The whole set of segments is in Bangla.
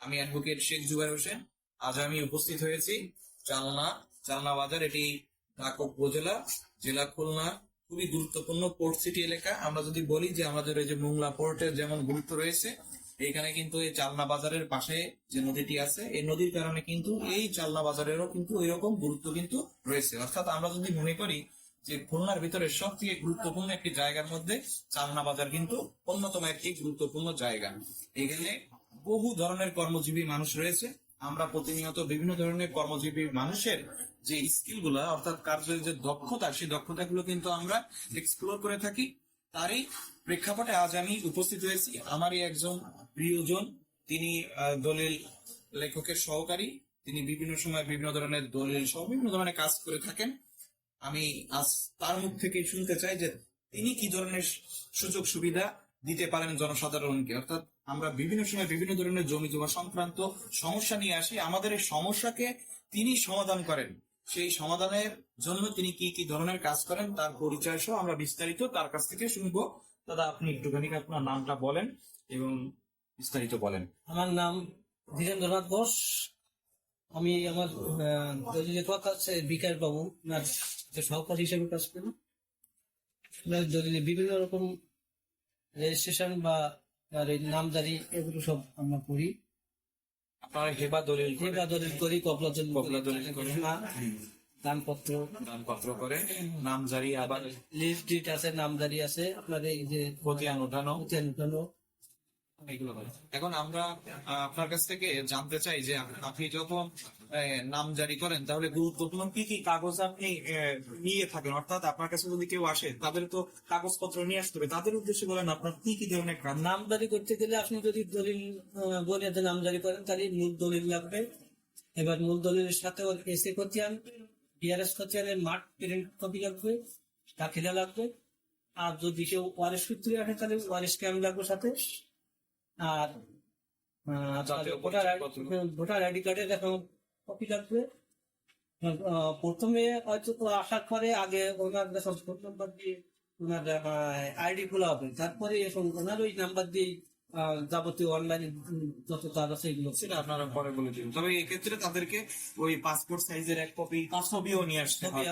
আমি অ্যাডভোকেট শেখ জুবাইর হোসেন। আজ আমি উপস্থিত হয়েছি চালনা চালনা বাজার, এটি ঢাকা উপজেলা, জেলা খুলনা, খুবই গুরুত্বপূর্ণ পোর্ট সিটি এলাকা। আমরা যদি বলি যে আমাদের এই যে মোংলা পোর্টের যেমন গুরুত্ব রয়েছে, এখানে কিন্তু এই চালনা বাজারের পাশে যে নদীটি আছে, এই নদীর কারণে কিন্তু এই চালনা বাজারেরও কিন্তু এরকম গুরুত্ব কিন্তু রয়েছে। অর্থাৎ আমরা যদি মনে করি যে খুলনার ভিতরে সব থেকে গুরুত্বপূর্ণ একটি জায়গার মধ্যে চালনা বাজার কিন্তু অন্যতম একটি গুরুত্বপূর্ণ জায়গা। এখানে বহু ধরনের কর্মজীবী মানুষ রয়েছে। আমরা প্রতিনিয়ত বিভিন্ন ধরনের কর্মজীবী মানুষের যে স্কিলগুলা, অর্থাৎ কার্যের যে দক্ষতা, সেই দক্ষতাগুলো কিন্তু আমরা এক্সপ্লোর করে থাকি। তারই প্রেক্ষাপটে আজ আমি উপস্থিত হয়েছি। আমারই একজন প্রিয়জন, তিনি দলিল লেখকের সহকারী। তিনি বিভিন্ন সময় বিভিন্ন ধরনের দলিল সহ বিভিন্ন ধরনের কাজ করে থাকেন। আমি আজ তার মুখ থেকে শুনতে চাই যে তিনি কি ধরনের সুযোগ সুবিধা দিতে পারেন জনসাধারণকে। অর্থাৎ আমরা বিভিন্ন সময় বিভিন্ন ধরনের জমি জমা সংক্রান্ত সমস্যা নিয়ে আসি। আমাদের এই সমস্যাকে তিনি সমাধান করেন। সেই সমাধানের জন্য তিনি কি কি ধরনের কাজ করেন তার পরিচয় সহ আমরা বিস্তারিত তার কাছ থেকে শুনব। দাদা, আপনি একটুখানি আপনার নামটা বলেন এবং বিস্তারিত বলেন। আমার নাম ধীরেন্দ্রনাথ ঘোষ আমি আমার বিকাশ বাবু সহকারী হিসেবে কাজ করি। বিভিন্ন রকম রেজিস্ট্রেশন বা আর এই নামদারি এগুলো সব আমরা করি আপনার হেবা দলিল করে, যেটা দলিল করি কবলা দলিল কবলা দলিল করে। দানপত্র। দানপত্র করে। নামজারি আবার লিস্ট ডিট আছে নামজারি আছে। আপনার এই যে খতিয়ান উঠানো উঠানো এগুলো এখন আমরা আপনার কাছ থেকে জানতে চাই যে আপনি যখন নাম জারি করেন তাহলে গুরুত্বপূর্ণ কি কি কাগজ আপনি নিয়ে থাকেন? অর্থাৎ আপনার কাছে যদি কেউ আসে তাদের তো কাগজপত্র নিয়ে আসতে হবে। তাদের উদ্দেশ্যে বলেন আপনার কি কি ধরনের কাজ নাম জারি করতে গেলে আপনি যদি দলিল আহ, নাম জারি করেন তাহলে মূল দলিল লাগবে। এবার মূল দলিলের সাথে এসে খতিয়ান বিআরএস খতিয়ানের মাঠ প্রিন্ট কপি লাগবে দাখিলা লাগবে। আর যদি কেউ ওয়ারেস সূত্রে আসে তাহলে ওয়ারেস ক্যাম্প লাগবে সাথে। আর আহ, ভোটার আইডি- ভোটার আইডি কার্ডের এখন কপি লাগবে। প্রথমে হয়তো আসার পরে আগে ওনার ফোন নাম্বার দিয়ে ওনার আইডি খোলা হবে। তারপরে ওনার ওই নাম্বার দিয়ে যাবতীয় অনলাইন যত কাজ আছে এগুলো। সেটা আপনারা পরে বলে দিন তবে এক্ষেত্রে তাদেরকে ওই পাসপোর্ট সাইজের এক কপি ছবিও নিয়ে আসতে হবে।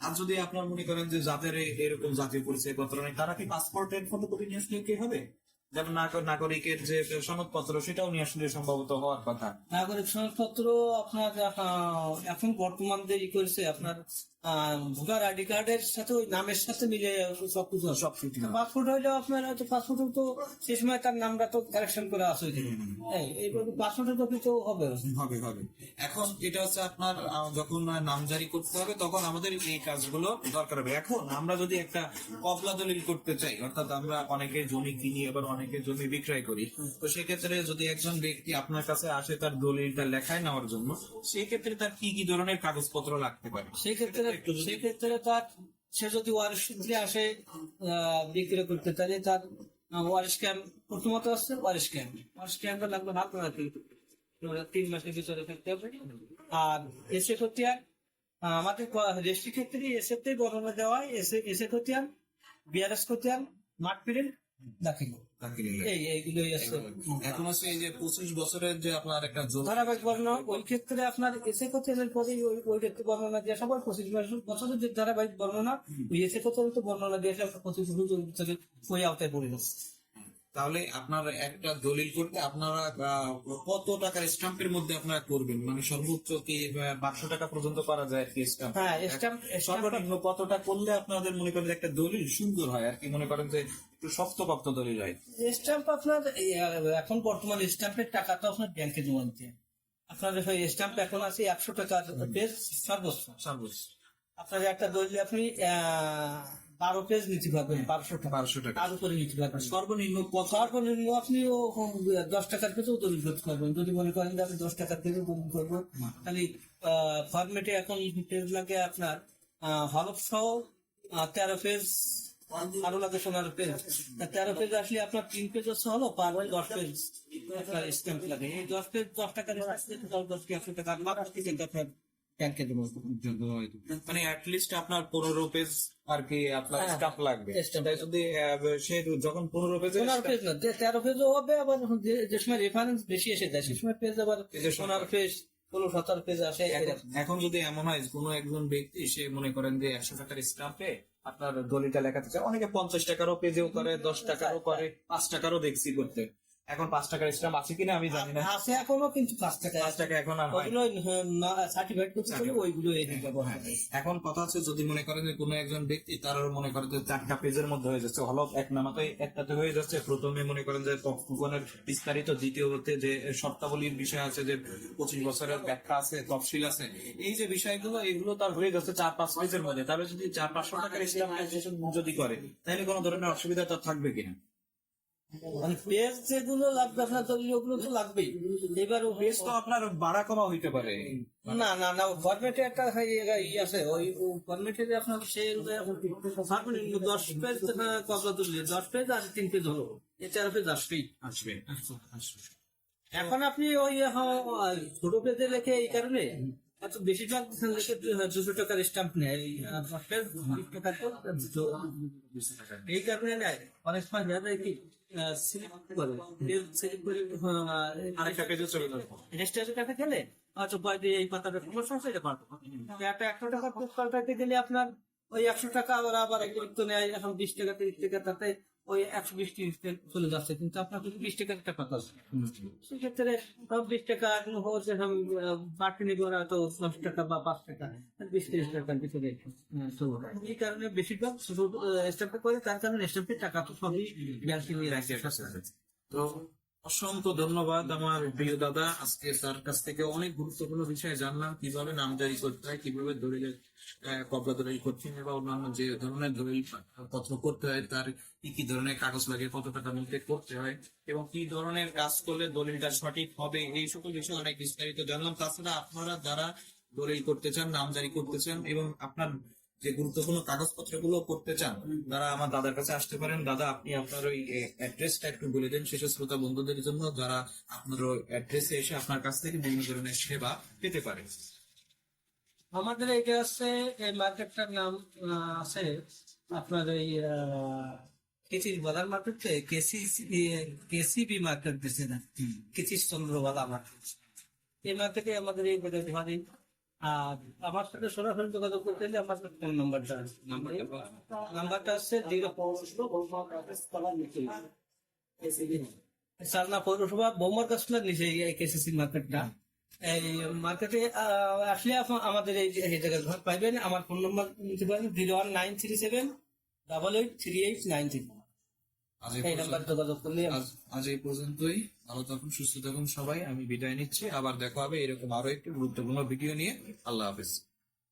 আর যদি আপনার মনে করেন যে যাদের এরকম জাতীয় পরিচয় পত্র নেই তারা কি পাসপোর্টের ফটোকপি নিয়ে আসলে কি হবে? যেমন নাগরিকের যে সনদপত্র সেটাও নিয়ে আসলে সম্ভবত হওয়ার কথা। নাগরিক সনদপত্র আপনার এখন বর্তমান যে ই করেছে আপনার ভোটার আইডি কার্ডের সাথে ওই নামের সাথে মিলে সবকিছু সবকিছু। পাসপোর্ট হইলেও আপনার হয়তো পাসপোর্ট তো সে সময় তার নামটা তো কারেকশন করে আসে তো হবে। হবে হবে। এখন যেটা হচ্ছে আপনার যখন নাম জারি করতে হবে তখন আমাদের এই কাজগুলো দরকার হবে। এখন আমরা যদি একটা কবলা দলিল করতে চাই অর্থাৎ আমরা অনেকে জমি কিনি আবার অনেকে জমি বিক্রয় করি। তো সেক্ষেত্রে যদি একজন ব্যক্তি আপনার কাছে আসে তার দলিলটা লেখায় নেওয়ার জন্য সেক্ষেত্রে তার কি কি ধরনের কাগজপত্র লাগতে পারে? সেক্ষেত্রে সেক্ষেত্রে তার সে যদি ওয়ারিশ সূত্রে আসে বিক্রি করতে তাহলে তার ওয়ারিশ ক্যাম্প প্রথমত আসছে ওয়ারিশ ক্যাম্প ওয়ারিশ ক্যাম্পটা লাগবে হাত তিন মাসের ভিতরে থাকতে হবে। আর এসে খতিয়ান আমাদের রেস্ট্রি ক্ষেত্রে এসেতে বর্ণনা দেওয়া হয়। এসে এসে খতিয়ান বিআরএস খতিয়ান মাঠ পিরিয়ড দাখিল এই এইগুলোই আছে। এখন হচ্ছে এই যে পঁচিশ বছরের যে আপনার একটা ধারাবাহিক বর্ণনা ওই ক্ষেত্রে আপনার এসে কোচেনের পরে ওই ওই ক্ষেত্রে বর্ণনা দিয়ে সবার পঁচিশ বছর বছরের যে ধারাবাহিক বর্ণনা ওই এসে তো বর্ণনা দিয়ে আপনার পঁচিশ বছর ওই আওতায় পড়ে যাচ্ছে তাহলে আপনার একটা দলিল করতে আপনারা কত টাকার স্টাম্পের মধ্যে আপনারা করবেন? মানে সর্বোচ্চ কি পাঁচশো টাকা পর্যন্ত করা যায় আর কি হ্যাঁ স্ট্যাম্প সর্বনিম্ন কতটা করলে আপনাদের মনে করেন একটা দলিল সুন্দর হয়? আর কি মনে করেন যে একটু শক্তপক্ত দলিল হয়? স্ট্যাম্প আপনার এখন বর্তমান স্ট্যাম্পের টাকা তো আপনার ব্যাংকে জমা দিতে। আপনার ওই স্ট্যাম্প এখন আছে একশো টাকার পেজ সর্বোচ্চ। সর্বোচ্চ। আপনার একটা দলিল আপনি আহ, বারো পেজ নিতে পারবেন বারোশো টাকা। বারোশো টাকা। তার উপরে নিতে পারবেন সর্বনিম্ন সর্বনিম্ন আপনি ও দশ টাকার কেজিও দলিল করতে পারবেন যদি মনে করেন যে আমি দশ টাকার কেজি দলিল করব তাহলে ফরমেটে এখন পেজ লাগে আপনার হলফ সহ তেরো পেজ আরও লাগে সোনার পেজ তেরো পেজ আসলে আপনার তিন পেজ হচ্ছে হলো পার দশ পেজ আপনার স্ট্যাম্প লাগে। এই দশ পেজ দশ টাকার দশ দশ একশো টাকা? আপনার? ট্যাঙ্কের মধ্যে মানে অ্যাটলিস্ট আপনার পনেরো পেজ আর কি আপনার হ্যাঁ, স্টাফ লাগবে। তাই যদি সে যখন পনেরো পেজের পেজ না তেরো পেজও হবে আবার যে- সময় রেফারেন্স বেশি এসে যায় সে সময় পেজ আবার। পনেরো পেজ ষোলো সতেরো পেজ আসে এখন- যদি এমন হয় কোনো একজন ব্যক্তি সে মনে করেন যে একশো টাকার স্টাম্পে আপনার দলিটা লেখাতে চায় অনেকে পঞ্চাশ টাকারও পেজেও করে দশ টাকারও করে পাঁচ টাকারও দেখছি করতে। এখন পাঁচ টাকার স্টাম্প আছে কিনা আমি জানি না। আছে এখনও কিন্তু পাঁচ টাকা পাঁচ টাকা এখন আর হয়। ওগুলো সার্টিফাইড করতে হলে ওইগুলো করে। এখন কথা হচ্ছে যদি মনে করেন যে কোনো একজন ব্যক্তি তার মনে করেন যে চারটা পেজের মধ্যে হয়ে যাচ্ছে হলফ এক নামাতে একটাতে হয়ে যাচ্ছে। প্রথমে মনে করেন যে পক্ষগণের বিস্তারিত দ্বিতীয়তে যে শর্তাবলীর বিষয় আছে যে পঁচিশ বছরের ব্যাখ্যা আছে তফসিল আছে এই যে বিষয়গুলো এগুলো তার হয়ে যাচ্ছে চার পাঁচ পেজের মধ্যে। তাহলে যদি চার পাঁচশো টাকার স্ট্যাম্প যদি করে তাহলে কোনো ধরনের অসুবিধা তার থাকবে কিনা? পেজ যেগুলো লাগবে আপনার দলীয় ওগুলো তো লাগবেই। এবার পেজ তো আপনার বাড়া কমা হইতে পারে। না না না ফরম্যাটে একটা ই আছে। ওই ফরম্যাটে আপনার দশ পেজ তুললে। দশ পেজ আর তিন পেজ হলো চার পেজ আসবেই। আসবে আসবে এখন আপনি ওই ছোট পেজে লেখে এই কারণে? এত বেশিরভাগ দুশো টাকার স্টাম্প নেয় এই, কারণে নেয় অনেক সময় দেখা যায় কি আপনার ওই একশো টাকা আবার আবার অতিরিক্ত নেয় এখন বিশ টাকা তিরিশ টাকা তাতে ওই একশো বিশ টাকা চলে যাচ্ছে, কিন্তু আপনার কিন্তু বিশ টাকার একটা কথা আছে। সেক্ষেত্রে বিশ টাকা হচ্ছে বাড়তি নিবে ওরা তো দশ টাকা বা পাঁচ টাকা বিশ তিরিশ টাকার ভিতরে এই কারণে বেশিরভাগ স্টাম্পে করে, তার কারণে স্টাম্পের টাকা তো সবই ব্যাংকিং রাখছে তো অসংখ্য ধন্যবাদ আমার প্রিয় দাদা। আজকে তার কাছ থেকে অনেক গুরুত্বপূর্ণ বিষয় জানলাম, কীভাবে নামজারি করতে হয়, কীভাবে দলিলের কবলা দলিল করতে হয় বা অন্যান্য যে ধরনের দলিল পত্র করতে হয়, তার কি কি ধরনের কাগজ লাগে, কত টাকা মধ্যে করতে হয়, এবং কি ধরনের কাজ করলে দলিলটা সঠিক হবে, এই সকল বিষয়ে অনেক বিস্তারিত জানলাম। তাছাড়া আপনারা যারা দলিল করতে চান, নামজারি করতে চান, এবং আপনার যে গুরুত্বপূর্ণ কাগজপত্রগুলো করতে চান তারা আমার দাদার কাছে আসতে পারেন। দাদা আপনি আপনার ওই অ্যাড্রেসটা একটু বলে দেন শেষ শ্রোতা বন্ধুদের জন্য যারা আপনার ওই অ্যাড্রেসে এসে আপনার কাছ থেকে বিভিন্ন ধরনের সেবা পেতে পারে। আমাদের এটা আছে এই মার্কেটটার নাম আছে আপনার এই কেচির বাজার মার্কেট কেসি কেসিবি মার্কেট দিছে না কেচির চন্দ্রবালা মার্কেট। এই মার্কেটে আমাদের এই বাজার আর আমার সাথে সরাসরি যোগাযোগ করতে হলে আমার ফোন নাম্বারটা আছে। নাম্বারটা আছে জিরো সালনা পৌরসভা বৌমার কাছলার নিচে এই কেসিসি মার্কেটটা? এই মার্কেটে আসলে আপনি আমাদের এই জায়গায় পাইবেন, আমার ফোন নম্বর নিতে পারেন zero one nine three seven double eight three eight nine three. আজ এই পর্যন্তই। ভালো থাকুন সুস্থ থাকুন সবাই। আমি বিদায় নিচ্ছি। আবার দেখা হবে এরকম আরও একটি গুরুত্বপূর্ণ ভিডিও নিয়ে। আল্লাহ হাফেজ।